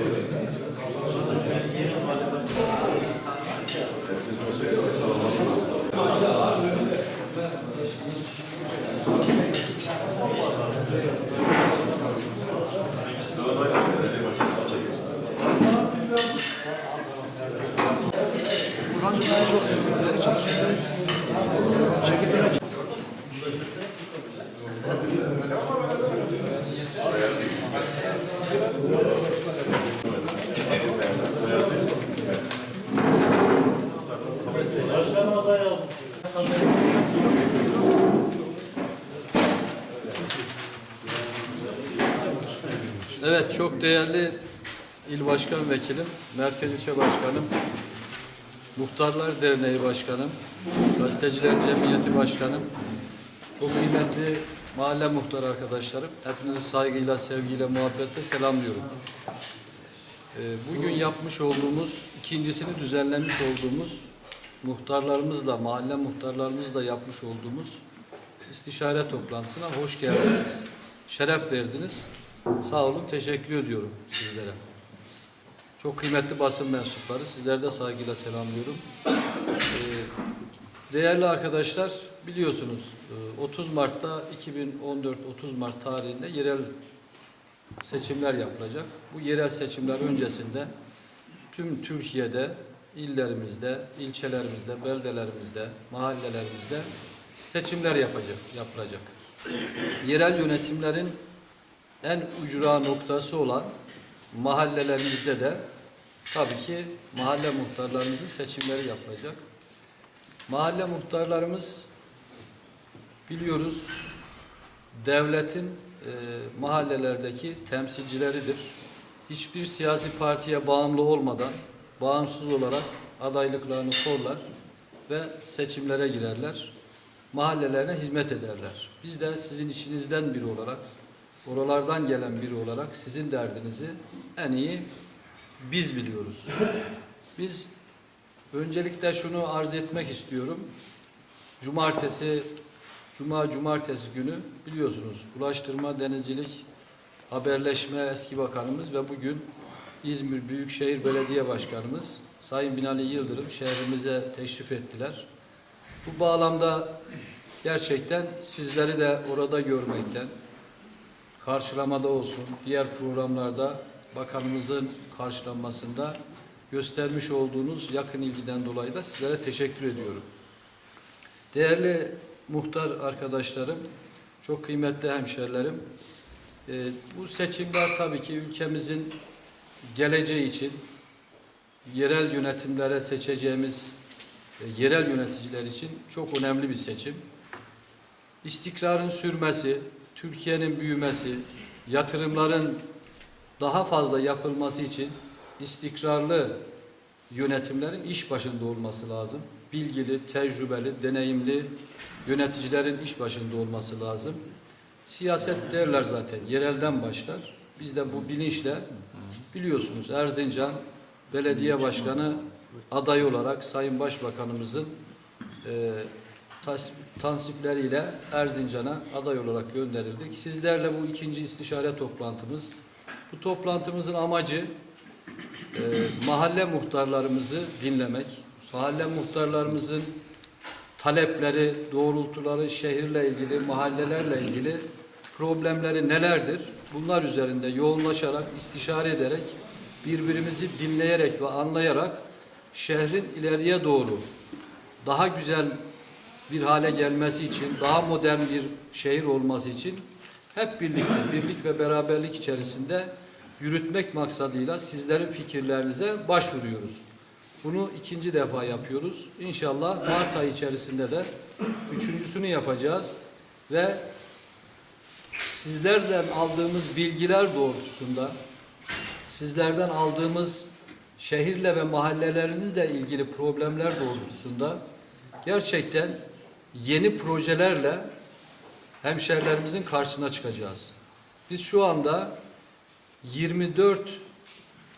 Thank you. Çok değerli il başkan vekilim, merkez ilçe başkanım, Muhtarlar Derneği başkanım, Gazeteciler Cemiyeti başkanım, çok kıymetli mahalle muhtar arkadaşlarım, hepinizi saygıyla, sevgiyle, muhabbetle selamlıyorum. Ee, Bugün yapmış olduğumuz, ikincisini düzenlemiş olduğumuz muhtarlarımızla, mahalle muhtarlarımızla yapmış olduğumuz istişare toplantısına hoş geldiniz. Şeref verdiniz. Sağ olun, teşekkür ediyorum sizlere. Çok kıymetli basın mensupları, sizleri de saygıyla selamlıyorum. Ee, Değerli arkadaşlar, biliyorsunuz e, 30 Mart'ta 2014 30 Mart tarihinde yerel seçimler yapılacak. Bu yerel seçimler öncesinde tüm Türkiye'de, illerimizde, ilçelerimizde, beldelerimizde, mahallelerimizde seçimler yapacak, yapılacak. Yerel yönetimlerin en ucra noktası olan mahallelerimizde de tabii ki mahalle muhtarlarımızın seçimleri yapılacak. Mahalle muhtarlarımız biliyoruz devletin e, mahallelerdeki temsilcileridir. Hiçbir siyasi partiye bağımlı olmadan bağımsız olarak adaylıklarını sorlar ve seçimlere girerler. Mahallelerine hizmet ederler. Biz de sizin içinizden biri olarak, oralardan gelen biri olarak sizin derdinizi en iyi biz biliyoruz. Biz öncelikle şunu arz etmek istiyorum. Cumartesi, Cuma Cumartesi günü biliyorsunuz Ulaştırma, Denizcilik, Haberleşme eski bakanımız ve bugün İzmir Büyükşehir Belediye Başkanımız Sayın Binali Yıldırım şehrimize teşrif ettiler. Bu bağlamda gerçekten sizleri de orada görmekten, karşılamada olsun, diğer programlarda bakanımızın karşılanmasında göstermiş olduğunuz yakın ilgiden dolayı da sizlere teşekkür ediyorum. Değerli muhtar arkadaşlarım, çok kıymetli hemşerilerim, e, bu seçimler tabii ki ülkemizin geleceği için yerel yönetimlere seçeceğimiz e, yerel yöneticiler için çok önemli bir seçim. İstikrarın sürmesi, Türkiye'nin büyümesi, yatırımların daha fazla yapılması için istikrarlı yönetimlerin iş başında olması lazım. Bilgili, tecrübeli, deneyimli yöneticilerin iş başında olması lazım. Siyaset derler zaten, yerelden başlar. Biz de bu bilinçle biliyorsunuz Erzincan Belediye Başkanı adayı olarak Sayın Başbakanımızın e, tansipleriyle Erzincan'a aday olarak gönderildik. Sizlerle bu ikinci istişare toplantımız. Bu toplantımızın amacı e, mahalle muhtarlarımızı dinlemek, mahalle muhtarlarımızın talepleri, doğrultuları, şehirle ilgili, mahallelerle ilgili problemleri nelerdir? Bunlar üzerinde yoğunlaşarak, istişare ederek, birbirimizi dinleyerek ve anlayarak şehrin ileriye doğru daha güzel bir hale gelmesi için, daha modern bir şehir olması için hep birlikte, birlik ve beraberlik içerisinde yürütmek maksadıyla sizlerin fikirlerinize başvuruyoruz. Bunu ikinci defa yapıyoruz. İnşallah Mart ayı içerisinde de üçüncüsünü yapacağız ve sizlerden aldığımız bilgiler doğrultusunda sizlerden aldığımız şehirle ve mahallelerinizle ilgili problemler doğrultusunda gerçekten yeni projelerle hemşerilerimizin karşısına çıkacağız. Biz şu anda 24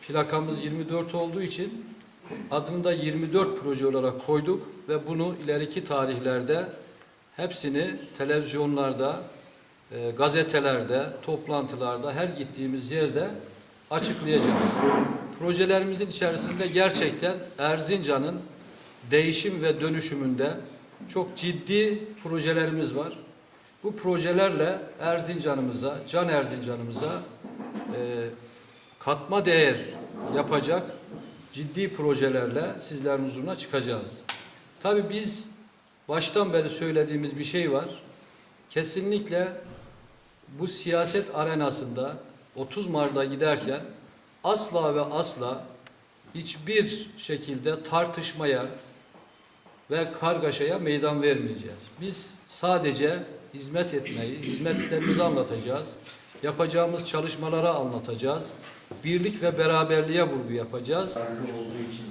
plakamız 24 olduğu için adını da 24 proje olarak koyduk ve bunu ileriki tarihlerde hepsini televizyonlarda, e, gazetelerde, toplantılarda, her gittiğimiz yerde açıklayacağız. Projelerimizin içerisinde gerçekten Erzincan'ın değişim ve dönüşümünde çok ciddi projelerimiz var. Bu projelerle Erzincan'ımıza, Can Erzincan'ımıza e, katma değer yapacak ciddi projelerle sizlerin huzuruna çıkacağız. Tabii biz baştan beri söylediğimiz bir şey var. Kesinlikle bu siyaset arenasında 30 Mart'ta giderken asla ve asla hiçbir şekilde tartışmaya ve kargaşaya meydan vermeyeceğiz. Biz sadece hizmet etmeyi, hizmetlerimizi anlatacağız. Yapacağımız çalışmalara anlatacağız. Birlik ve beraberliğe vurgu yapacağız. Olduğu için.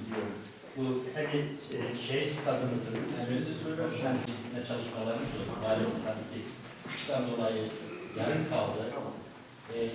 Bu hani e, şey stadımızın isminizi söylüyorum. Ben ne çalışmalarımız oldu. Malum tabii ki kıştan dolayı yarım kaldı. E,